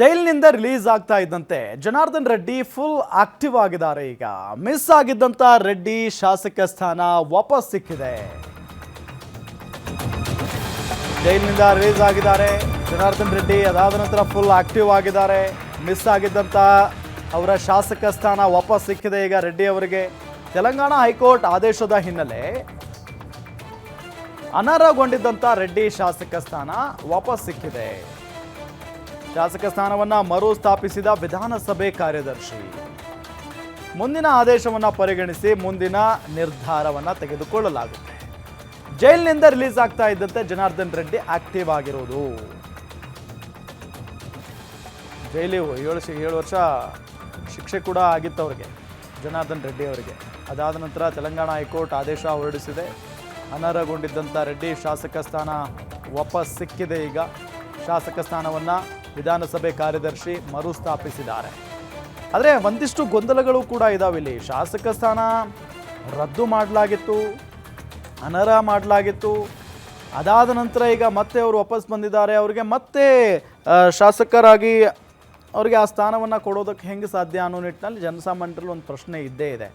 ಜೈಲಿನಿಂದ ರಿಲೀಸ್ ಆಗ್ತಾ ಇದ್ದಂತೆ ಜನಾರ್ದನ್ ರೆಡ್ಡಿ ಫುಲ್ ಆಕ್ಟಿವ್ ಆಗಿದ್ದಾರೆ ಈಗ. ಮಿಸ್ ಆಗಿದ್ದಂತ ರೆಡ್ಡಿ ಶಾಸಕ ಸ್ಥಾನ ವಾಪಸ್ ಸಿಕ್ಕಿದೆ. ಜೈಲಿನಿಂದ ರಿಲೀಸ್ ಆಗಿದ್ದಾರೆ. ಜನಾರ್ದನ್ ರೆಡ್ಡಿ ಅದಾದ ನಂತರ ಫುಲ್ ಆಕ್ಟಿವ್ ಆಗಿದ್ದಾರೆ. ಮಿಸ್ ಆಗಿದ್ದಂತ ಅವರ ಶಾಸಕ ಸ್ಥಾನ ವಾಪಸ್ ಸಿಕ್ಕಿದೆ ಈಗ ರೆಡ್ಡಿ ಅವರಿಗೆ. ತೆಲಂಗಾಣ ಹೈಕೋರ್ಟ್ ಆದೇಶದ ಹಿನ್ನೆಲೆ ಅನರ್ಹಗೊಂಡಿದ್ದಂಥ ರೆಡ್ಡಿ ಶಾಸಕ ಸ್ಥಾನ ವಾಪಸ್ ಸಿಕ್ಕಿದೆ. ಶಾಸಕ ಸ್ಥಾನವನ್ನು ಮರು ಸ್ಥಾಪಿಸಿದ ವಿಧಾನಸಭೆ ಕಾರ್ಯದರ್ಶಿ. ಮುಂದಿನ ಆದೇಶವನ್ನ ಪರಿಗಣಿಸಿ ಮುಂದಿನ ನಿರ್ಧಾರವನ್ನ ತೆಗೆದುಕೊಳ್ಳಲಾಗುತ್ತೆ. ಜೈಲಿನಿಂದ ರಿಲೀಸ್ ಆಗ್ತಾ ಇದ್ದಂತೆ ಜನಾರ್ದನ್ ರೆಡ್ಡಿ ಆಕ್ಟಿವ್ ಆಗಿರೋದು. ಜೈಲಿ ಏಳು ಏಳು ವರ್ಷ ಶಿಕ್ಷೆ ಕೂಡ ಆಗಿತ್ತು ಅವರಿಗೆ, ಜನಾರ್ದನ್ ರೆಡ್ಡಿ ಅವರಿಗೆ. ಅದಾದ ನಂತರ ತೆಲಂಗಾಣ ಹೈಕೋರ್ಟ್ ಆದೇಶ ಹೊರಡಿಸಿದೆ. ಅನರ್ಹಗೊಂಡಿದ್ದಂಥ ರೆಡ್ಡಿ ಶಾಸಕ ಸ್ಥಾನ ವಾಪಸ್ ಸಿಕ್ಕಿದೆ ಈಗ. ಶಾಸಕ ಸ್ಥಾನವನ್ನು ವಿಧಾನಸಭೆ ಕಾರ್ಯದರ್ಶಿ ಮರುಸ್ಥಾಪಿಸಿದ್ದಾರೆ. ಆದರೆ ಒಂದಿಷ್ಟು ಗೊಂದಲಗಳು ಕೂಡ ಇದಾವೆ ಇಲ್ಲಿ. ಶಾಸಕ ಸ್ಥಾನ ರದ್ದು ಮಾಡಲಾಗಿತ್ತು, ಅನರ್ಹ ಮಾಡಲಾಗಿತ್ತು. ಅದಾದ ನಂತರ ಈಗ ಮತ್ತೆ ಅವರು ವಾಪಸ್ ಬಂದಿದ್ದಾರೆ. ಅವರಿಗೆ ಮತ್ತೆ ಶಾಸಕರಾಗಿ ಅವರಿಗೆ ಆ ಸ್ಥಾನವನ್ನು ಕೊಡೋದಕ್ಕೆ ಹೆಂಗೆ ಸಾಧ್ಯ ಅನ್ನೋ ನಿಟ್ಟಿನಲ್ಲಿ ಜನಸಾಮಾನ್ಯರಲ್ಲಿ ಒಂದು ಪ್ರಶ್ನೆ ಇದ್ದೇ ಇದೆ.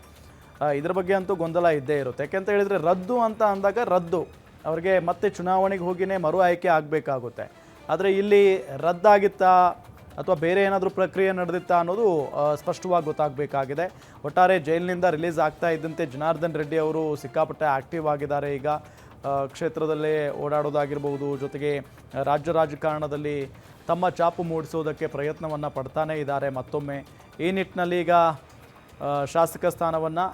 ಇದ್ರ ಬಗ್ಗೆ ಅಂತೂ ಗೊಂದಲ ಇದ್ದೇ ಇರುತ್ತೆ. ಯಾಕೆಂತ ಹೇಳಿದರೆ ರದ್ದು ಅಂತ ಅಂದಾಗ ರದ್ದು. ಅವರಿಗೆ ಮತ್ತೆ ಚುನಾವಣೆಗೆ ಹೋಗಿನೇ ಮರು ಆಯ್ಕೆ ಆಗಬೇಕಾಗುತ್ತೆ. ಆದರೆ ಇಲ್ಲಿ ರದ್ದಾಗಿತ್ತಾ ಅಥವಾ ಬೇರೆ ಏನಾದರೂ ಪ್ರಕ್ರಿಯೆ ನಡೆದಿತ್ತಾ ಅನ್ನೋದು ಸ್ಪಷ್ಟವಾಗಿ ಗೊತ್ತಾಗಬೇಕಾಗಿದೆ. ಒಟ್ಟಾರೆ ಜೈಲಿನಿಂದ ರಿಲೀಸ್ ಆಗ್ತಾ ಇದ್ದಂತೆ ಜನಾರ್ದನ್ ರೆಡ್ಡಿ ಅವರು ಸಿಕ್ಕಾಪಟ್ಟೆ ಆಕ್ಟಿವ್ ಆಗಿದ್ದಾರೆ. ಈಗ ಕ್ಷೇತ್ರದಲ್ಲೇ ಓಡಾಡೋದಾಗಿರ್ಬೋದು, ಜೊತೆಗೆ ರಾಜ್ಯ ರಾಜಕಾರಣದಲ್ಲಿ ತಮ್ಮ ಚಾಪು ಮೂಡಿಸೋದಕ್ಕೆ ಪ್ರಯತ್ನವನ್ನು ಪಡ್ತಾನೇ ಇದ್ದಾರೆ ಮತ್ತೊಮ್ಮೆ. ಈ ನಿಟ್ಟಿನಲ್ಲಿ ಈಗ ಶಾಸಕ ಸ್ಥಾನವನ್ನು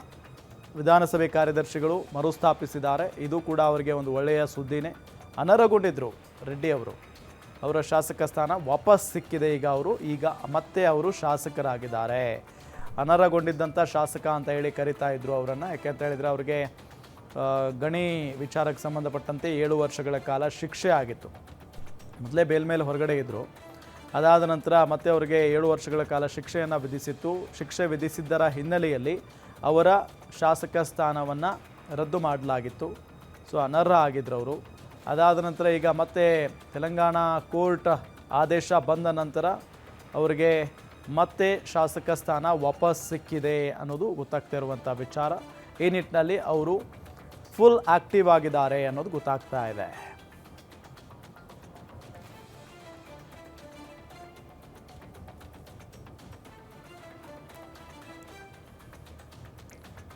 ವಿಧಾನಸಭೆ ಕಾರ್ಯದರ್ಶಿಗಳು ಮರುಸ್ಥಾಪಿಸಿದ್ದಾರೆ. ಇದು ಕೂಡ ಅವರಿಗೆ ಒಂದು ಒಳ್ಳೆಯ ಸುದ್ದಿನೇ. ಅನರ್ಹಗೊಂಡಿದ್ದರು ರೆಡ್ಡಿ ಅವರು. ಅವರ ಶಾಸಕ ಸ್ಥಾನ ವಾಪಸ್ ಸಿಕ್ಕಿದೆ. ಈಗ ಅವರು, ಈಗ ಮತ್ತೆ ಅವರು ಶಾಸಕರಾಗಿದ್ದಾರೆ. ಅನರ್ಹಗೊಂಡಿದ್ದಂಥ ಶಾಸಕ ಅಂತ ಹೇಳಿ ಕರಿತಾ ಇದ್ರು ಅವರನ್ನು. ಯಾಕೆಂತ ಹೇಳಿದರೆ ಅವರಿಗೆ ಗಣಿ ವಿಚಾರಕ್ಕೆ ಸಂಬಂಧಪಟ್ಟಂತೆ ಏಳು ವರ್ಷಗಳ ಕಾಲ ಶಿಕ್ಷೆ ಆಗಿತ್ತು. ಮೊದಲೇ ಬೇಲ್ ಮೇಲೆ ಹೊರಗಡೆ ಇದ್ದರು ಅದಾದ ನಂತರ ಮತ್ತೆ ಅವರಿಗೆ ಏಳು ವರ್ಷಗಳ ಕಾಲ ಶಿಕ್ಷೆಯನ್ನು ವಿಧಿಸಿತ್ತು. ಶಿಕ್ಷೆ ವಿಧಿಸಿದ್ದರ ಹಿನ್ನೆಲೆಯಲ್ಲಿ ಅವರ ಶಾಸಕ ಸ್ಥಾನವನ್ನು ರದ್ದು ಮಾಡಲಾಗಿತ್ತು. ಸೊ, ಅನರ್ಹ ಆಗಿದ್ರು ಅವರು. ಅದಾದ ನಂತರ ಈಗ ಮತ್ತೆ ತೆಲಂಗಾಣ ಕೋರ್ಟ್ ಆದೇಶ ಬಂದ ನಂತರ ಅವರಿಗೆ ಮತ್ತೆ ಶಾಸಕ ಸ್ಥಾನ ವಾಪಸ್ ಸಿಕ್ಕಿದೆ ಅನ್ನೋದು ಗೊತ್ತಾಗ್ತಾ ಇರುವಂಥ ವಿಚಾರ. ಈ ನಿಟ್ಟಿನಲ್ಲಿ ಅವರು ಫುಲ್ ಆಕ್ಟಿವ್ ಆಗಿದ್ದಾರೆ ಅನ್ನೋದು ಗೊತ್ತಾಗ್ತಾ ಇದೆ.